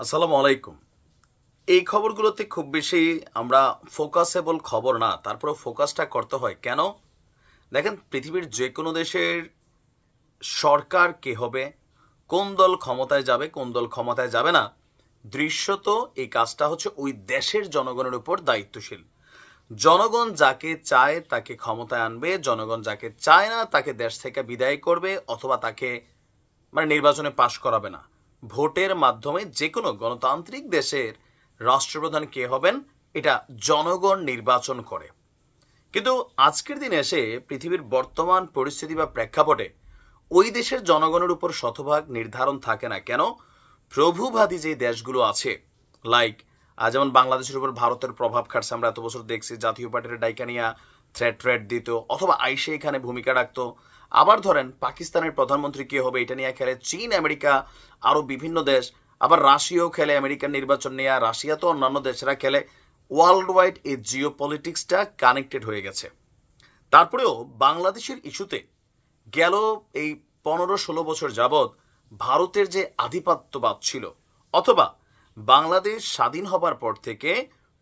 আসসালামু আলাইকুম এই খবরগুলোতে খুব বেশি আমরা ফোকাসেবল খবর না তারপরে ফোকাসটা করতে হয়। কেন? দেখেন, পৃথিবীর যে কোনো দেশের সরকার কে হবে, কোন দল ক্ষমতায় যাবে, কোন দল ক্ষমতায় যাবে না, দৃশ্যত এই কাজটা হচ্ছে ওই দেশের জনগণের উপর দায়িত্বশীল। জনগণ যাকে চায় তাকে ক্ষমতায় আনবে, জনগণ যাকে চায় না তাকে দেশ থেকে বিদায় করবে অথবা তাকে মানে নির্বাচনে পাশ করাবে না। ভোটের মাধ্যমে যে কোনো গণতান্ত্রিক দেশের রাষ্ট্রপ্রধান কে হবেন, এটা জনগণ নির্বাচন করে। কিন্তু আজকের দিনে এসে পৃথিবীর বর্তমান পরিস্থিতি বা প্রেক্ষাপটে ওই দেশের জনগণের উপর শতভাগ নির্ধারণ থাকে না কেন? প্রভুবাদী যে দেশগুলো আছে লাইক যেমন বাংলাদেশের উপর ভারতের প্রভাব খাটছে, আমরা এত বছর দেখছি জাতীয় পার্টির ডাইকানিয়া থ্রেড ট্রেড দিত, অথবা আইসে এখানে ভূমিকা রাখতো। আবার ধরেন পাকিস্তানের প্রধানমন্ত্রী কে হবে, এটা নিয়ে খেলে চীন, আমেরিকা আরও বিভিন্ন দেশ, আবার রাশিয়াও খেলে আমেরিকার নির্বাচন নিয়ে রাশিয়া তো অন্যান্য দেশেরা খেলে। ওয়ার্ল্ড ওয়াইড এই জিও পলিটিক্সটা কানেক্টেড হয়ে গেছে। তারপরেও বাংলাদেশের ইস্যুতে গেল এই পনেরো ষোলো বছর যাবৎ ভারতের যে আধিপত্যবাদ ছিল, অথবা বাংলাদেশ স্বাধীন হবার পর থেকে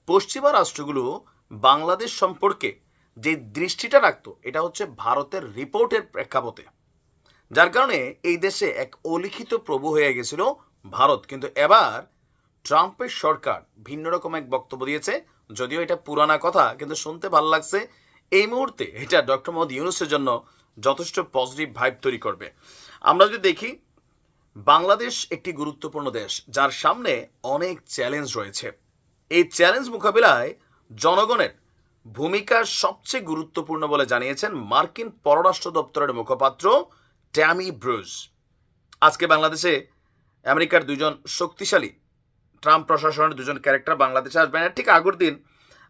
পশ্চিমা রাষ্ট্রগুলো বাংলাদেশ সম্পর্কে যে দৃষ্টিটা রাখতো, এটা হচ্ছে ভারতের রিপোর্টের প্রেক্ষাপটে। যার কারণে এই দেশে এক অলিখিত প্রভু হয়ে গেছিল ভারত। কিন্তু এবার ট্রাম্পের সরকার ভিন্ন রকম এক বক্তব্য দিয়েছে, যদিও এটা পুরানা কথা, কিন্তু শুনতে ভালো লাগছে। এই মুহূর্তে এটা ডক্টর মোহাম্মদ ইউনুসের জন্য যথেষ্ট পজিটিভ ভাইব তৈরি করবে। আমরা যদি দেখি, বাংলাদেশ একটি গুরুত্বপূর্ণ দেশ, যার সামনে অনেক চ্যালেঞ্জ রয়েছে। এই চ্যালেঞ্জ মোকাবিলায় জনগণের ভূমিকা সবচেয়ে গুরুত্বপূর্ণ বলে জানিয়েছেন মার্কিন পররাষ্ট্র দপ্তরের মুখপাত্র ট্যামি ব্রুজ আজকে বাংলাদেশে আমেরিকার দুজন শক্তিশালী, ট্রাম্প প্রশাসনের দুজন ক্যারেক্টার বাংলাদেশে আসবেন ঠিক আগের দিন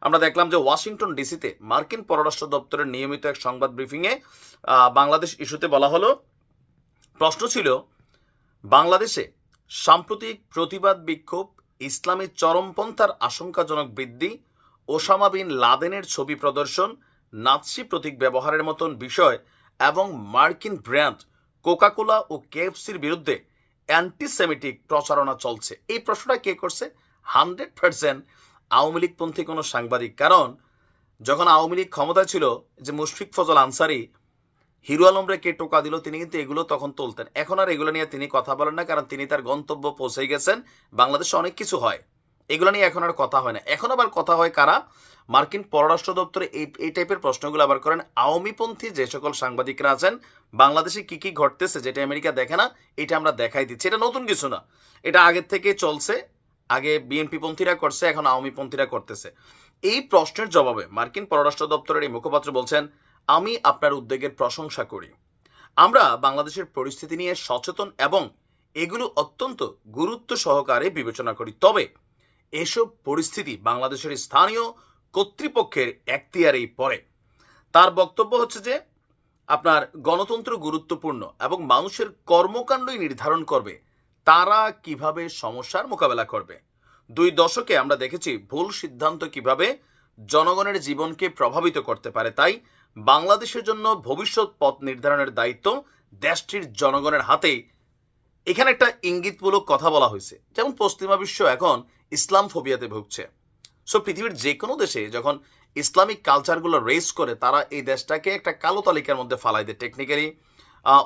আমরা দেখলাম যে ওয়াশিংটন ডিসিতে মার্কিন পররাষ্ট্র দপ্তরের নিয়মিত এক সংবাদ ব্রিফিংয়ে বাংলাদেশ ইস্যুতে বলা হলো, প্রশ্ন ছিল, বাংলাদেশে সাম্প্রতিক প্রতিবাদ বিক্ষোভ ইসলামী চরমপন্থার আশঙ্কাজনক বৃদ্ধি ওসামা বিন লাদেনের ছবি প্রদর্শন, নাৎসি প্রতীক ব্যবহারের মতন বিষয় এবং মার্কিন ব্র্যান্ড কোকাকোলা ও কেএফসির বিরুদ্ধে অ্যান্টিসেমিটিক প্রচারণা চলছে। এই প্রশ্নটা কে করছে? হান্ড্রেড পার্সেন্ট আওয়ামী লীগপন্থী কোনো সাংবাদিক। কারণ যখন আওয়ামী লীগ ক্ষমতায় ছিল যে মুশফিক ফজল আনসারি, হিরো আলমরে কে টোকা দিল, তিনি কিন্তু এগুলো তখন তুলতেন। এখন আর এগুলো নিয়ে তিনি কথা বলেন না, কারণ তিনি তার গন্তব্য পৌঁছে গেছেন। বাংলাদেশে অনেক কিছু হয়। এগুলো নিয়ে এখন আর কথা হয় না। এখন আবার কথা হয় কারা? মার্কিন পররাষ্ট্র দপ্তরে এই এই টাইপের প্রশ্নগুলো আবার করেন। আওয়ামীপন্থী যে সকল সাংবাদিকরা আছেন, বাংলাদেশে কি কি ঘটতেছে যেটা আমেরিকা দেখে না, এটা আমরা দেখাই দিচ্ছি। এটা নতুন কিছু না। এটা আগের থেকে চলছে। আগে বিএনপি পন্থীরা করছে, এখন আওয়ামী পন্থীরা করতেছে। এই প্রশ্নের জবাবে মার্কিন পররাষ্ট্র দপ্তরের এই মুখপাত্র বলছেন, আমি আপনার উদ্বেগের প্রশংসা করি। আমরা বাংলাদেশের পরিস্থিতি নিয়ে সচেতন এবং এগুলো অত্যন্ত গুরুত্ব সহকারে বিবেচনা করি। তবে এসব পরিস্থিতি বাংলাদেশের স্থানীয় কর্তৃপক্ষের এখতিয়ারেই পড়ে। তার বক্তব্য হচ্ছে যে, আপনার গণতন্ত্র গুরুত্বপূর্ণ এবং মানুষের কর্মকাণ্ডই নির্ধারণ করবে, তারা কীভাবে সমস্যার মোকাবেলা করবে। দুই দশকে আমরা দেখেছি ভুল সিদ্ধান্ত কীভাবে জনগণের জীবনকে প্রভাবিত করতে পারে, তাই বাংলাদেশের জন্য ভবিষ্যৎ পথ নির্ধারণের দায়িত্ব দেশটির জনগণের হাতেই এখানে একটা ইঙ্গিতমূলক কথা বলা হয়েছে, যেমন পশ্চিমা বিশ্ব এখন ইসলাম ফোবিয়াতে ভুগছে। সো পৃথিবীর যে কোনো দেশে যখন ইসলামিক কালচারগুলো রেস করে, তারা এই দেশটাকে একটা কালো তালিকার মধ্যে ফালাই দেয়। টেকনিক্যালি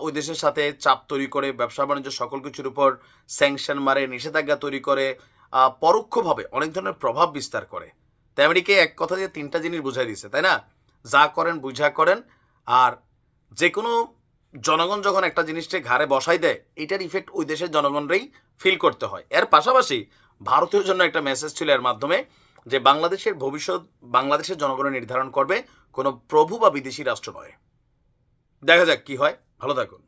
ওই দেশের সাথে চাপ তৈরি করে, ব্যবসা বাণিজ্য সকল কিছুর উপর স্যাংশন মারে, নিষেধাজ্ঞা তৈরি করে পরোক্ষভাবে অনেক ধরনের প্রভাব বিস্তার করে। তাই আমেরিকায় এক কথা দিয়ে তিনটা জিনিস বুঝাই দিচ্ছে তাই না? যা করেন, বুঝা করেন, আর যে কোনো জনগণ যখন একটা জিনিসকে ঘাড়ে বসাই দেয়, এটার ইফেক্ট ওই দেশের জনগণরাই ফিল করতে হয়। এর পাশাপাশি ভারতীয় জন্য একটা মেসেজ ছিল এর মাধ্যমে যে বাংলাদেশের ভবিষ্যৎ, বাংলাদেশের জনগণ নির্ধারণ করবে কোনো প্রভু বা বিদেশি রাষ্ট্র নয়। দেখা যাক কি হয়। ভালো থাকুন।